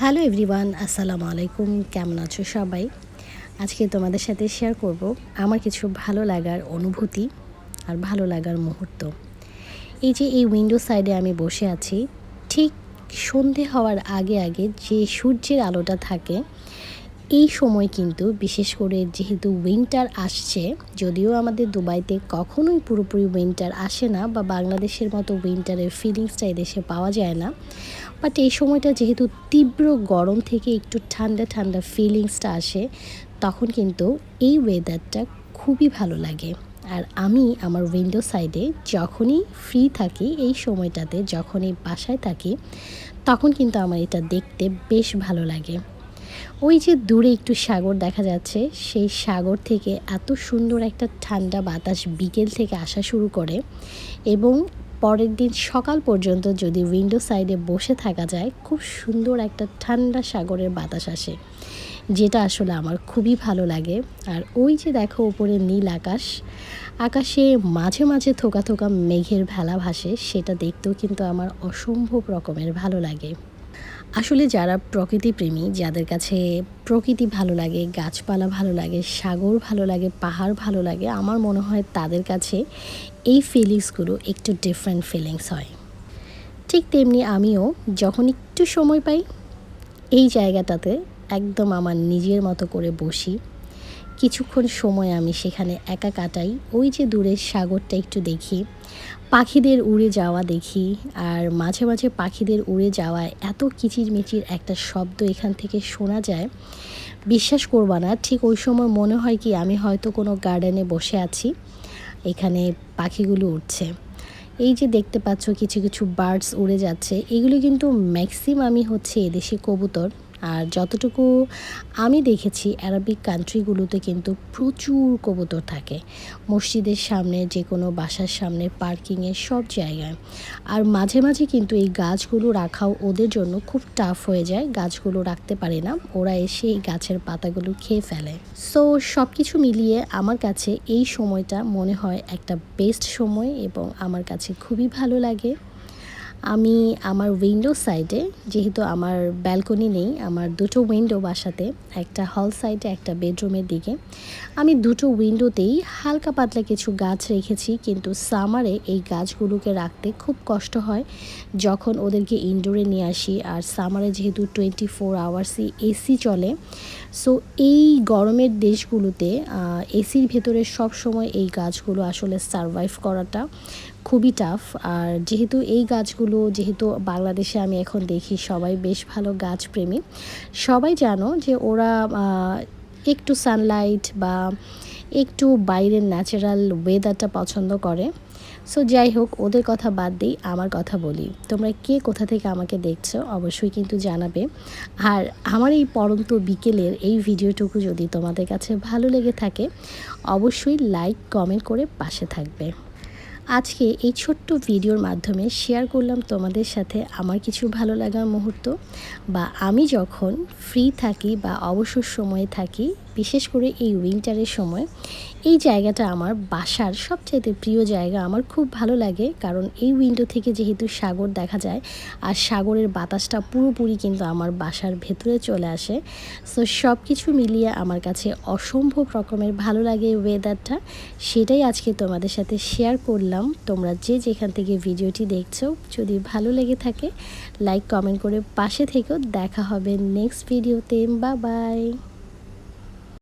Hello everyone আসসালামু আলাইকুম, কেমন আছো সবাই? আজকে তোমাদের সাথে শেয়ার করব আমার কিছু ভালো লাগার অনুভূতি আর ভালো লাগার মুহূর্ত। এই যে এই উইন্ডো সাইডে আমি বসে আছি, ঠিক সন্ধে হওয়ার আগে আগে যে সূর্যের আলোটা থাকে এই সময় কিন্তু, বিশেষ করে যেহেতু উইন্টার আসছে, যদিও আমাদের দুবাইতে কখনোই পুরোপুরি উইন্টার আসে না বা বাংলাদেশের মতো উইন্টারের ফিলিংসটা এদেশে পাওয়া যায় না। বাট এই সময়টা যেহেতু তীব্র গরম থেকে একটু ঠান্ডা ঠান্ডা ফিলিংসটা আসে, তখন কিন্তু এই ওয়েদারটা খুবই ভালো লাগে। আর আমি আমার উইন্ডো সাইডে যখনই ফ্রি থাকি, এই সময়টাতে যখনই বাসায় থাকি, তখন কিন্তু আমার এটা দেখতে বেশ ভালো লাগে। ওই যে দূরে একটু সাগর দেখা যাচ্ছে, সেই সাগর থেকে এত সুন্দর একটা ঠান্ডা বাতাস বিকেল থেকে আসা শুরু করে এবং পরের দিন সকাল পর্যন্ত যদি উইন্ডো সাইডে বসে থাকা যায়, খুব সুন্দর একটা ঠান্ডা সাগরের বাতাস আসে, যেটা আসলে আমার খুবই ভালো লাগে। আর ওই যে দেখো ওপরে নীল আকাশ, আকাশে মাঝে মাঝে থোকা থোকা মেঘের ভেলা ভাসে, সেটা দেখতেও কিন্তু আমার অসম্ভব রকমের ভালো লাগে। আসলে যারা প্রকৃতিপ্রেমী যাদের কাছে প্রকৃতি ভালো লাগে, গাছপালা ভালো লাগে, সাগর ভালো লাগে, পাহাড় ভালো লাগে, আমার মনে হয় তাদের কাছে এই ফিলিংসগুলো একটু ডিফারেন্ট ফিলিংস হয়। ঠিক তেমনি আমিও যখন একটু সময় পাই, এই জায়গাটাতে একদম আমার নিজের মতো করে বসি। কিছুক্ষণ সময় আমি সেখানে একা কাটাই। ওই যে দূরের সাগরটা একটু দেখি, পাখিদের উড়ে যাওয়া দেখি, আর মাঝে মাঝে পাখিদের উড়ে যাওয়ায় এত কিচিরমিচির একটা শব্দ এখান থেকে শোনা যায়। বিশ্বাস করবা না, ঠিক ওই সময় মনে হয় কি আমি হয়তো কোনো গার্ডেনে বসে আছি, এখানে পাখিগুলো উঠছে এই যে দেখতে পাচ্ছ, কিছু কিছু বার্ডস উড়ে যাচ্ছে, এগুলো কিন্তু ম্যাক্সিমামই হচ্ছে এদেশি কবুতর। আর যতটুকু আমি দেখেছি অ্যারাবিক কান্ট্রিগুলোতে কিন্তু প্রচুর কবুতর থাকে। মসজিদের সামনে যে কোনো বাসার সামনে পার্কিংয়ে সব জায়গায়। আর মাঝে মাঝে কিন্তু এই গাছগুলো রাখাও ওদের জন্য খুব টাফ হয়ে যায়। গাছগুলো রাখতে পারে না। ওরা এসে এই গাছের পাতাগুলো খেয়ে ফেলে। সো সব কিছু মিলিয়ে আমার কাছে এই সময়টা মনে হয় একটা বেস্ট সময় এবং আমার কাছে খুবই ভালো লাগে। আমি আমার উইন্ডো সাইডে যেহেতু আমার ব্যালকনি নেই, আমার দুটো উইন্ডো বাসাতে, একটা হল সাইডে একটা বেডরুমের দিকে, আমি দুটো উইন্ডোতেই হালকা পাতলা কিছু গাছ রেখেছি, কিন্তু সামারে এই গাছগুলোকে রাখতে খুব কষ্ট হয়। যখন ওদেরকে ইনডোরে নিয়ে আসি, আর সামারে যেহেতু টোয়েন্টি ফোর আওয়ার্সই এসি চলে সো এই গরমের দেশগুলোতে এসির ভেতরে সব সময় এই গাছগুলো আসলে সারভাইভ করাটা খুবই টাফ আর যেহেতু এই গাছগুলো, যেহেতু বাংলাদেশে আমি এখন দেখি সবাই বেশ ভালো গাছপ্রেমী সবাই জানো যে ওরা একটু সানলাইট বা একটু বাইরের ন্যাচারাল ওয়েদারটা পছন্দ করে। সো যাই হোক, ওদের কথা বাদ দিই, আমার কথা বলি। তোমরা কে কোথা থেকে আমাকে দেখছ, অবশ্যই কিন্তু জানাবে। আর আমার এই পরন্ত বিকেলের এই ভিডিওটুকু যদি তোমাদের কাছে ভালো লেগে থাকে, অবশ্যই লাইক কমেন্ট করে পাশে থাকবে। আজকে এই ছোট্ট ভিডিওর মাধ্যমে শেয়ার করলাম তোমাদের সাথে আমার কিছু ভালো লাগার মুহূর্ত বা আমি যখন ফ্রি থাকি বা অবসর সময়ে থাকি বিশেষ করে এই উইন্টারের সময়, এই জায়গাটা আমার বাসার সবচাইতে প্রিয় জায়গা। আমার খুব ভালো লাগে কারণ এই উইন্ডো থেকে যেহেতু সাগর দেখা যায়, আর সাগরের বাতাসটা পুরোপুরি কিন্তু আমার বাসার ভেতরে চলে আসে। সো সব কিছু মিলিয়ে আমার কাছে অসম্ভব রকমের ভালো লাগে ওয়েদারটা সেটাই আজকে তোমাদের সাথে শেয়ার করলাম। তোমরা যে যেখান থেকে ভিডিওটি দেখছ, যদি ভালো লেগে থাকে লাইক কমেন্ট করে পাশে থেকেও দেখা হবে নেক্সট ভিডিওতে বা বাই